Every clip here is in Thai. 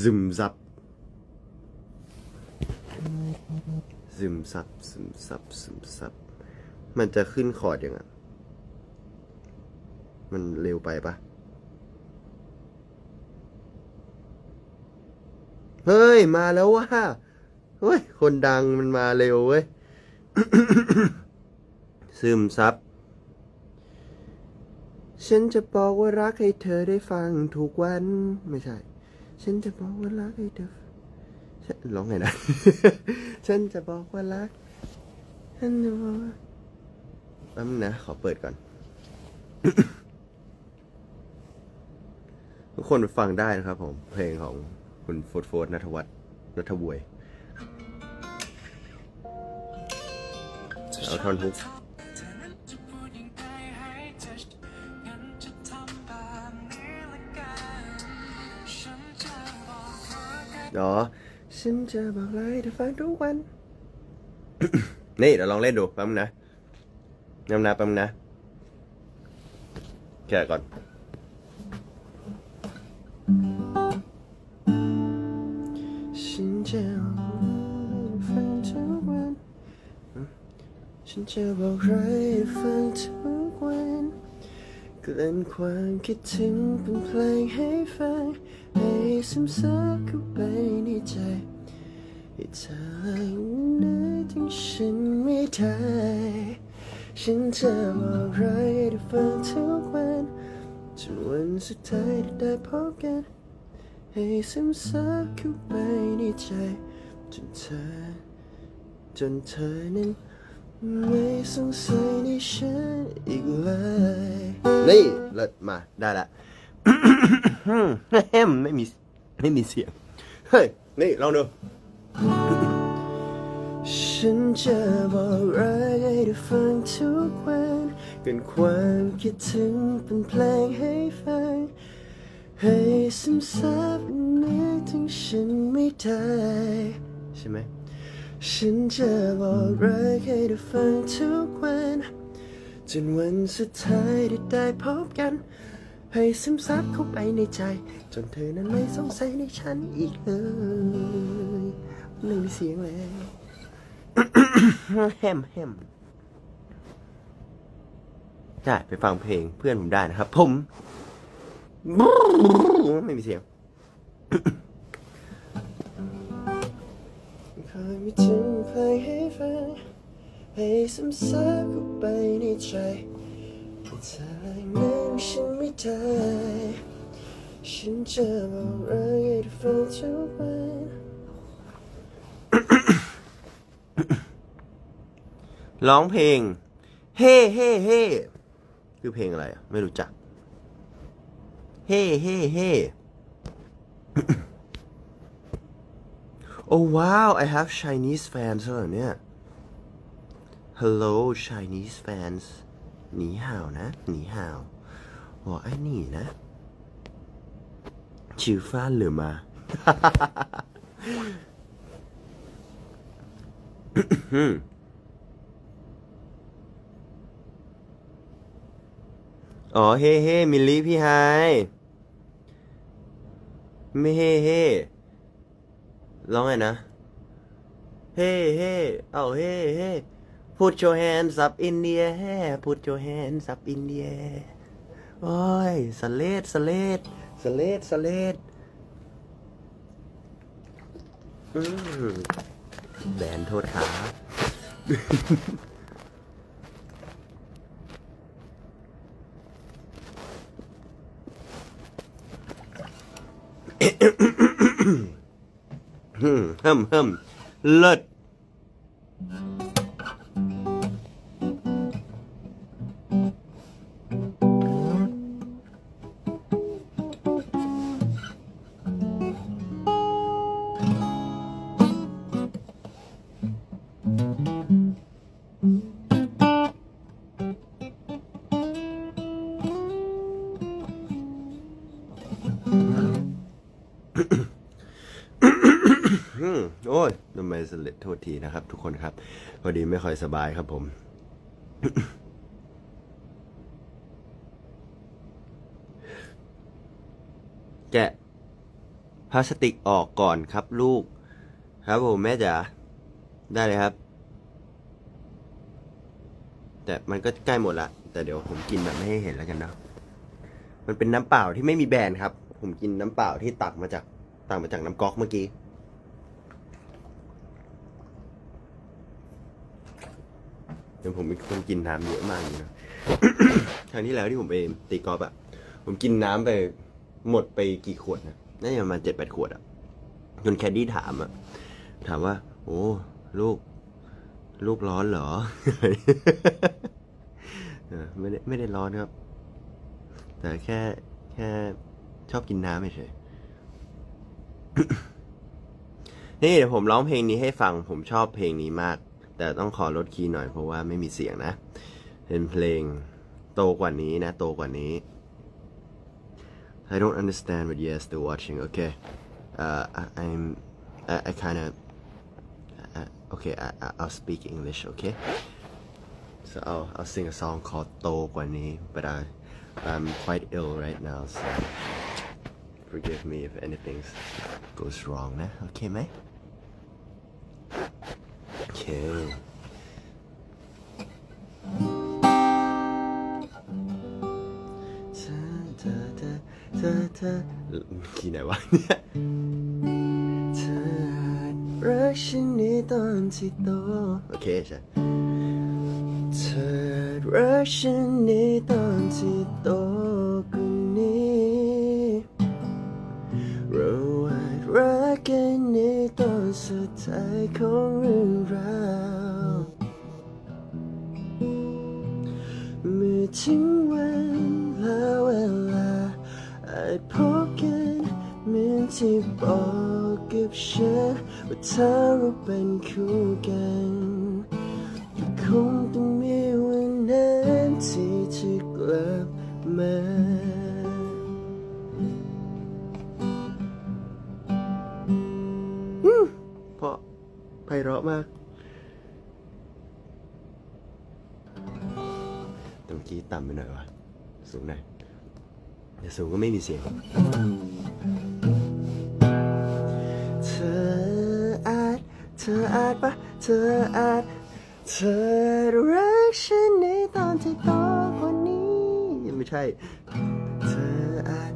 ซึมซับซึมซับซึมซับซึมซับมันจะขึ้นคอร์ดยังไงมันเร็วไปปะเฮ้ย มาแล้วว่ะเฮ้ย คนดังมันมาเร็วเว้ย ซึมซับ ฉันจะบอกว่ารักให้เธอได้ฟังทุกวัน ไม่ใช่ ฉันจะบอกว่ารักให้เธอฉันร้องไงนะ ฉันจะบอกว่ารัก ฉันจะบอกว่าแป๊บนึงนะขอเปิดก่อน ทุกคนไปฟังได้นะครับผม เพลงของคุณโฟร์โฟร์นัทวัฒน์นัทบวย เอาท่อนฮุก อ๋อฉันจะบอกเลยเธอฟังทุกวัน นี่เดี๋ยวลองเล่นดูแป๊บนึงนะน้ำนะแป๊บนึงนะแกะก่อน ฉันจะบอกเลยฟังทุกวัน ฉันจะบอกอะไรให้ฟังทุกวัน กลั่นความคิดถึงเป็นเพลงให้ฟัง ให้ซึมซับเข้าไปในใจให้เธอนึกถึงฉันไม่ได้ฉันจะบอกอะไรให้ฟังทุกวันจนวันสุดท้ายที่ได้พบกัน ให้ซึมซับเข้าไปในใจจนเธอจนเธอนั้น ไม่สงสัยในฉันอีกเลยนี่เลิศมาได้ละแฮมไม่มีไม่มีเสียง เฮ้ย นี่ลองดู ฉันจะบอกรักให้ได้ฟังทุกวันกันความคิดถึงเป็นเพลงให้ฟัง ให้ซึมซับนึกถึงฉันไม่ได้ใช่ไหม ฉันจะบอกรักให้ได้ฟังทุกวันจนวันสุดท้ายที่ได้พบกัน ให้ซึมซับเข้าไปในใจ จนเธอนั้นไม่สงสัยในฉันอีกเลยไม่มีเสียงเลยแฮมแฮมได้ไปฟังเพลงเพื่อนผมได้นะครับ ผม ไม่มีเสียง เคยมีถึงเพลงให้ฟังให้ซึมซับเข้าไปในใจแต่เธอนั้นฉันไม่ได้ฉันจะบอกรักให้ได้ฟังทุกวันร้องเพลง เฮ้เฮ้เฮ้คือเพลงอะไรอะ ไม่รู้จัก เฮ้เฮ้เฮ้ Oh wow, I have Chinese fans on, yeah. Hello, Chinese fans. 你好呢?你好。我爱你呢?去发了吗? oh, hey, hey, Millie, hi. Me, hey, hey. ร้องไงนะ เฮ้เฮ้เอ้าเฮ้เฮ้ put your hands up in the air put your hands up in the air โอ้ยสเลดสเลดสเลดสเลดอืมแบนโทษครั บฮึมฮึมฮึมเลิศ สเลดโทษทีนะครับ ทุกคนครับ พอดีไม่ค่อยสบายครับผม แกะพลาสติกออกก่อนครับลูก ครับผมแม่จ๋าได้เลยครับ แต่มันก็ใกล้หมดละ แต่เดี๋ยวผมกินแบบไม่ให้เห็นแล้วกันเนาะมันเป็นน้ำเปล่าที่ไม่มีแบรนด์ครับ ผมกินน้ำเปล่าที่ตักมาจากตักมาจากน้ำก๊อกเมื่อกี้ เดี๋ยวผมเป็นคนกินน้ำเยอะมากอยู่นะ ครั้งที่แล้วที่ผมไปตีกอล์ฟอะผมกินน้ำไปหมดไปกี่ขวดนะน่าจะประมาณเจ็ดแปดขวดอะจนแคดดี้ถามอะถามว่า โอ้ลูก ลูกร้อนเหรอ ไม่ได้ไม่ได้ร้อนครับ แต่แค่แค่ชอบกินน้ำเฉยนี่เดี๋ยวผมร้องเพลงนี้ให้ฟัง ผมชอบเพลงนี้มาก แต่ต้องขอลดคีย์หน่อยเพราะว่าไม่มีเสียงนะ เป็นเพลงโตกว่านี้นะ โตกว่านี้ I don't understand but yes they're watching okay uh, I'm I, I kind of uh, okay I, I'll speak English okay so I'll, I'll sing a song called โตกว่านี้ but I I'm quite ill right now so forgive me if anything goes wrong นะ โอเคไหม เคขี่ไหนวะเนี่ยเธออาจรักฉันในตอนที่โตโอเคใช่เธออาจรักฉันในตอนที่โตกว่านี้เราอาจรักกันในตอนสุดท้ายของเรื่อง ถึงวันและเวลาอาจพบกันเหมือนที่บอกกับฉันว่าถ้าเราเป็นคู่กันคงต้องมีวันนั้นที่จะกลับมาอืมเพราะไพเราะมาก เมื่อกี้ต่ำไปหน่อยวะสูงหน่อยแต่สูงก็ไม่มีเสียงเธออาจเธออาจปะเธออาจเธอรักฉันในตอนที่โตกว่านี้ยังไม่ใช่ เธออาจ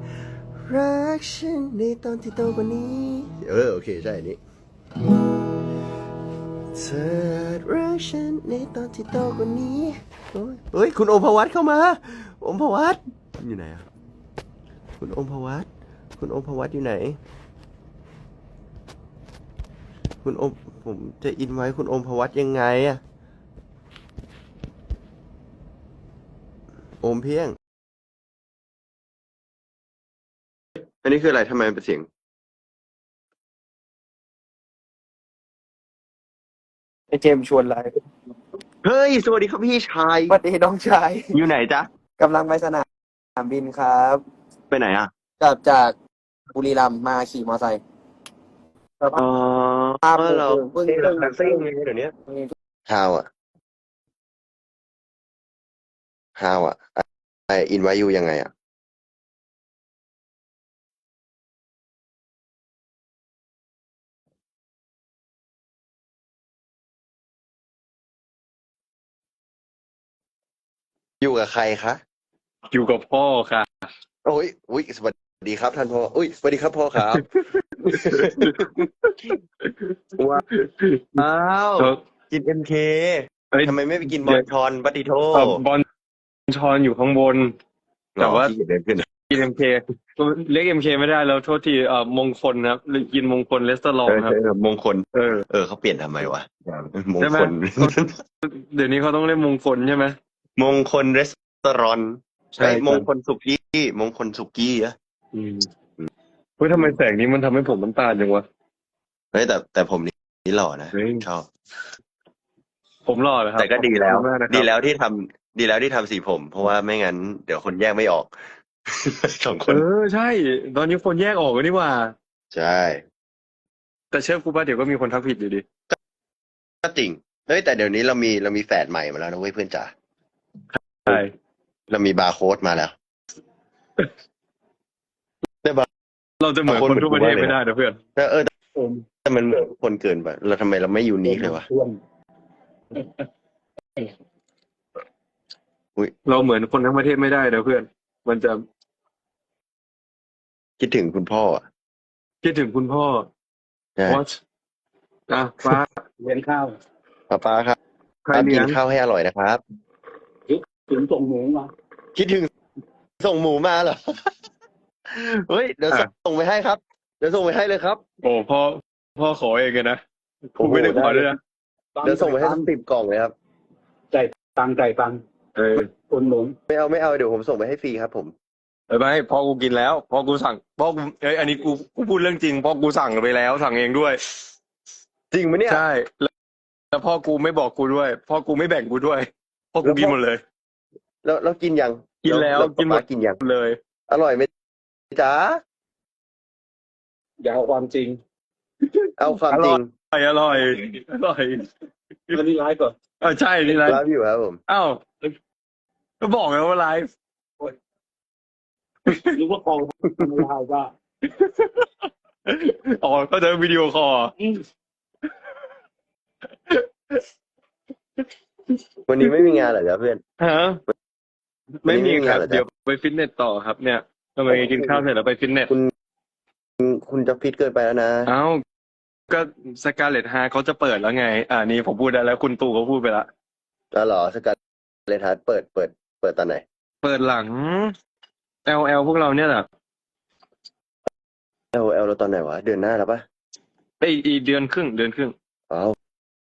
รักฉันในตอนที่โตกว่านี้ เออโอเคใช่อันนี้เธอรักฉันในตอนที่โตกว่านี้ เฮ้ย คุณอมพวัตเข้ามา อมพวัตอยู่ไหนอะคุณอมพวัตคุณอมพวัตอยู่ไหน คุณอมผมจะอินไว้คุณอมพวัตยังไงอะอมเพียง อันนี้คืออะไรทำไมเป็นเสียงไอเจมชวนไลฟ์ เฮ้ย สวัสดีครับพี่ชาย สวัสดีน้องชายอยู่ไหนจ๊ะ กำลังไปสนามบินครับไปไหนอะกลับจากบุรีรัมย์มาขี่มอเตอร์ไซค์อ๋อครับเราเพิ่งเพิ่งเพิ่งเซิ่งเดี๋ยวนี้ How อะ How อะไออินไว้อยู่ยังไงอะ อยู่กับใครคะ อยู่กับพ่อค่ะ โอ้ยอุ้ยสวัสดีครับท่านพ่ออุ้ยสวัสดีครับพ่อครับว้าวอ้าวกินเอ็มเคเอ้ยทำไมไม่ไปกินบอลชอนบัตติโทเอ่อบอลชอนอยู่ข้างบน แต่ว่าขี้เกียจเดินขึ้นกินเอ็มเคเรียกเอ็มเคไม่ได้แล้วโทษทีเอ่อมงคลนะครับกินมงคลเลสเตอรองเออครับเออมงคลเออเออเขาเปลี่ยนทำไมวะมงใช่ไหมคลเดี๋ยวนี้เขาต้องเรียกมงคลใช่ไหม มงคลรีสตอรอนใช่ใช่มงคลสุกี้มงคลสุกี้อะอืมเฮ้ยทำไมแสงนี้มันทำให้ผมน้ำตาลจังวะเฮ้ยแต่แต่ผมนี่หล่อนะเฮ้ยชอบผมรอเลยครับแต่ก็ดีแล้วขอบคุณมากนะครับดีแล้วที่ทำดีแล้วที่ทำสีผม เพราะว่าไม่งั้น เดี๋ยวคนแยกไม่ออกสองคเอนอใช่ ตอนนี้คนแยกออกกันนี่หว่า ใช่ แต่เชื่อครูป่ะเดี๋ยวก็มีคนทักผิดอยู่ดี ก็จริงเฮ้ยแต่เดี๋ยวนี้เรามีเรามีแฝดใหม่มาแล้วนะเว้ยเพื่อนจ๋า ใช่เรามีบาร์โค้ดมาแล้วได้บาร์เราจะเหมือนคนทั่วประเทศไม่ได้นะเพื่อนแต่เออผมแต่มันเหมือนคนเกินไปเราทำไมเราไม่ยูนิคเลยวะอ้วนเราเหมือนคนทั้งประเทศไม่ได้นะเพื่อน มันจะคิดถึงคุณพ่ออะคิดถึงคุณพ่อใช่ what อะฟ้าเลี้ยงข้าว ป้าป้าครับใครครับเลี้กิยนง ข้าวให้อร่อยนะครับ ถึงส่งหมูมาคิดถึงส่งหมูมาเหรอ เฮ้ย เดี๋ยวส่งไปให้ครับ เดี๋ยวส่งไปให้เลยครับ โอ้พ่อพ่อขอเองเลยนะกูไม่ได้ขอด้วยนะเดี๋ยวส่งไปให้สักสิบกล่องเลยครับตังใจตังเออคนหนุนไม่เอาไม่เอาเดี๋ยวผมส่งไปให้ฟรีครับ ผมเออไม่พอกูกินแล้วพอกูสั่งพอกูเอ้ยอันนี้กูกูพูดเรื่องจริงพอกูสั่งไปแล้ว สั่งเองด้วย จริงไหมเนี่ยใช่แล้วแล้วพ่อกูไม่บอกกูด้วย พ่อกูไม่แบ่งกูด้วยพ่อกูกินหมดเลย แล้วแล้วกินยังกินแล้วกิกินนหหมมดดกินยังเลย อร่อยไหมจ๊ะอย่าเอาความจริง เอาความจริงอร่อยอร่อยอร่อยอันนี้ไลฟ์ก่อนเออใช่นี่ไลรัฟ์บอยู่ครับผมอ้าวก็บอกแล้วว่าไลฟ์หรือว่ากองไม่ไลฟ์ว่าอ๋อก็จะวิดีโอคอลอืมวันนี้ไม่มีงานเหรอจ๊ะเพื่อนฮะ ไม่มีครับไม่มีงานเหรอจ๊ะเดี๋ยวไปฟิตเนสต่อครับเนี่ยทำไมกินข้าวเสร็จแล้วไปฟิตเนสคุณ คุณจะฟิตเกินไปแล้วนะเอ้าก็สกาเลตฮาเขาจะเปิดแล้วไง อ่านี่ผมพูดได้แล้วคุณตู่เขาพูดไปละแล้วเหรอสกัดเลทัสเปิดเปิด เปิดตอนไหน เปิดหลัง LL พวกเราเนี่ยแหละ L L เราตอนไหนวะ เดือนหน้าแล้วปะไอยอีเดือนครึ่งเดือนครึ่งอ๋อ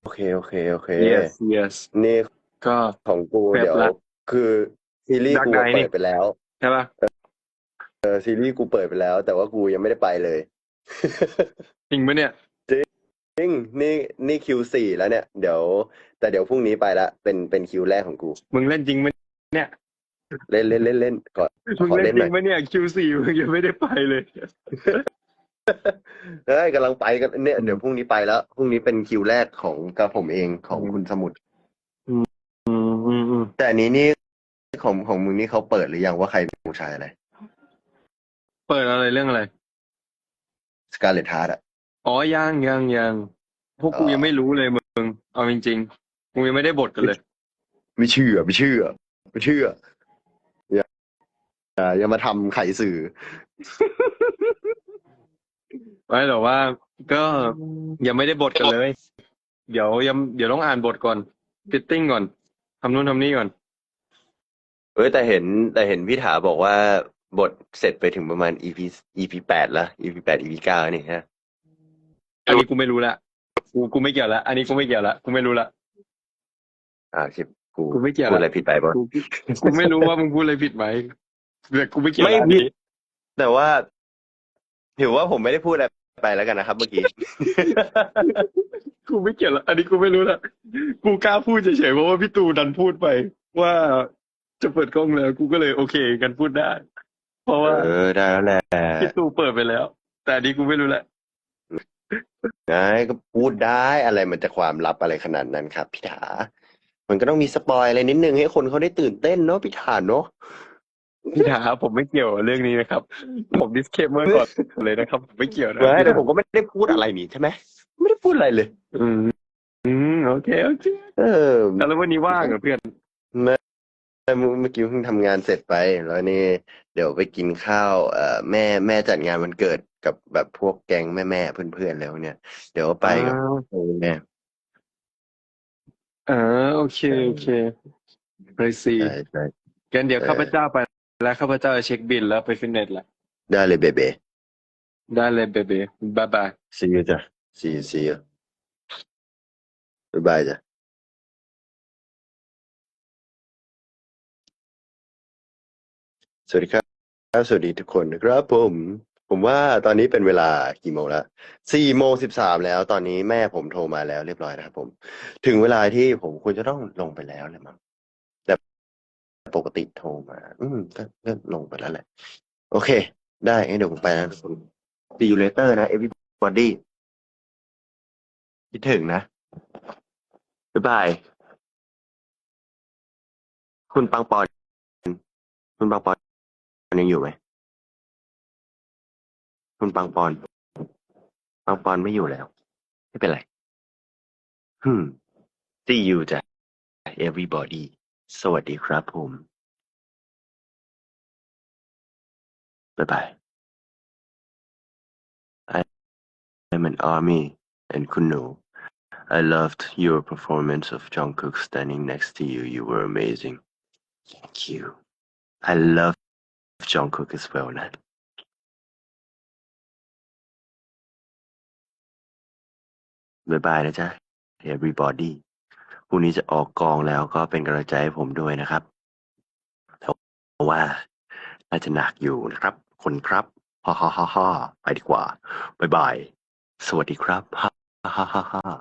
โอเคโอเคโอเค yes yes นี่ก็ของกูแบบเดี๋ยวละคือ ซีรีส์ Dark กู Knight นี่เปิดไปแล้ว ใช่ป่ะเออซีรีส์กูเปิดไปแล้ว แต่ว่ากูยังไม่ได้ไปเลย จริงปะเนี่ย จริงนี่นี่คิวสี่แล้วเนี่ย เดี๋ยว แต่เดี๋ยวพรุ่งนี้ไปละเป็นเป็นคิวแรกของกู มึงเล่นจริงไหมเนี่ยเล่นเล่นเล่นเล่นก่อน มึงขอเล่เล่นนจหน่ริอย งปะเนี่ย Q4 มึงยังไม่ได้ไปเลยเอ้ยกำลังไปกันเนี่ยเดี๋ยวพรุ่งนี้ไปแล้วพรุ่งนี้เป็นคิวแรกของกับผมเองของคุณสมุทรอืมอืมอืมแต่อันนี้นี่ ของของมึงนี่เขาเปิดหรือยังว่าใครเป็นผู้ชายอะไร เปิดอะไรเรื่องอะไร สกาเลตฮาร์ดอะอ๋อยังยังยังพวกกูอ๋อยังไม่รู้เลยมึง เอาจริงๆกูยังไม่ได้บทกันเลย ไม่เชื่อไม่เชื่อไม่เชื่ออย่าอย่าอย่ามาทำไขสื่อไม่แต่ว่าก็ยังไม่ได้บทกันเลย เดี๋ยวยังเดี๋ยวต้องอ่านบทก่อนฟิตติ้งก่อนทำนู่นทำนี่ก่อน เอ้ยแต่เห็นแต่เห็นพี่ถาบอกว่าบทเสร็จไปถึงประมาณ EP EP แปดแล้ว EP แปด EP เก้านี่ฮะอันนี้กูไม่รู้ละกูกูไม่เกี่ยวละอันนี้กูไม่เกี่ยวละกูไม่รู้ละอ่าชิบกูกูไม่เกี่ยวพูดอะไรผิดไปป่ะกูกูไม่รู้ว่ามึงพูดอะไรผิดไหมแต่กูไม่เกี่ยวไม่ละอันผิดนี้แต่ว่าถือว่าผมไม่ได้พูดอะไรไปแล้วกันนะครับเมื่อกี้ กูไม่เกี่ยวละอันนี้กูไม่รู้ละกูกล้าพูดเฉยๆเพราะว่าพี่ตูดันพูดไป ว่า จะเปิดกล้องแล้ว กูก็เลยโอเคกันพูดได้ เพราะว่าเออได้แล้วแหละพี่ตูเปิดไปแล้ว แต่อันนี้กูไม่รู้ละได้ก็พูดได้อะไรมันจะความลับอะไรขนาดนั้นครับพี่ถา มันก็ต้องมีสปอยอะไรนิดนึงให้คนเขาได้ตื่นเต้นเนาะพี่ถาเนาะพี่ถาผมไม่เกี่ยวกับเรื่องนี้นะครับ ผมดิสเคมเมอร์ก่อนเลยนะครับผมไม่เกี่ยวนะไม่แต่ผมก็ไม่ได้พูดอะไรนี่ใช่ไหมไม่ได้พูดอะไรเลย อืมอืมโอเคโอเคเออแล้ววันนี้ว่างเหรอเพื่อน เมื่อกี้เพิ่งทำงานเสร็จไป แล้วนี่เดี๋ยวไปกินข้าวเอ่อแม่แม่จัดงานวันเกิดกับแบบพวกแก๊งแม่แม่ๆเพื่อนๆแล้วเนี่ย เดี๋ยวไปกับอ้าวแม่อ่าโอเค โอเคไรซีใช่ใช่กันเดี๋ยวเออข้าพเจ้าไป แล้วข้าพเจ้าจะเช็คบิลแล้วไปฟิตเนสละได้เลยเบเบได้เลยเบเบ้บายบาย see you จ้ะ see you see you บ๊ายบายจ้ะ สวัสดีครับ สวัสดีทุกคนนะครับผม ผมว่าตอนนี้เป็นเวลากี่โมงแล้วสี่โมงสิบสามแล้ว ตอนนี้แม่ผมโทรมาแล้วเรียบร้อยนะครับผม ถึงเวลาที่ผมควรจะต้องลงไปแล้วเลยมั้งแต่ปกติโทรมา อืมก็ก็ลงไปแล้วแหละ โอเค ได้งั้นเดี๋ยวผมไปนะทุกคน see you later นะ everybody คิดถึงนะ บ๊ายบาย คุณปังปอนคุณปังปอน ยังอยู่ไหม คุณปังปอน ปังปอนไม่อยู่แล้ว ไม่เป็นไร ฮึม see you จ้ะ everybody สวัสดีครับผม บ๊ายบาย I'm an army and คุณหนู I loved your performance of Jungkook standing next to you. You were amazing. Thank you. I love Jungkook as well นะบายบายนะจ๊ะ everybody พรุ่งนี้จะออกกองแล้วก็เป็นกำลังใจให้ผมด้วยนะครับเพราะว่าน่าจะหนักอยู่นะครับ คนครับฮ่าฮ่าฮ่าไปดีกว่าบายบาย สวัสดีครับฮ่าฮ่าฮ่าฮ่า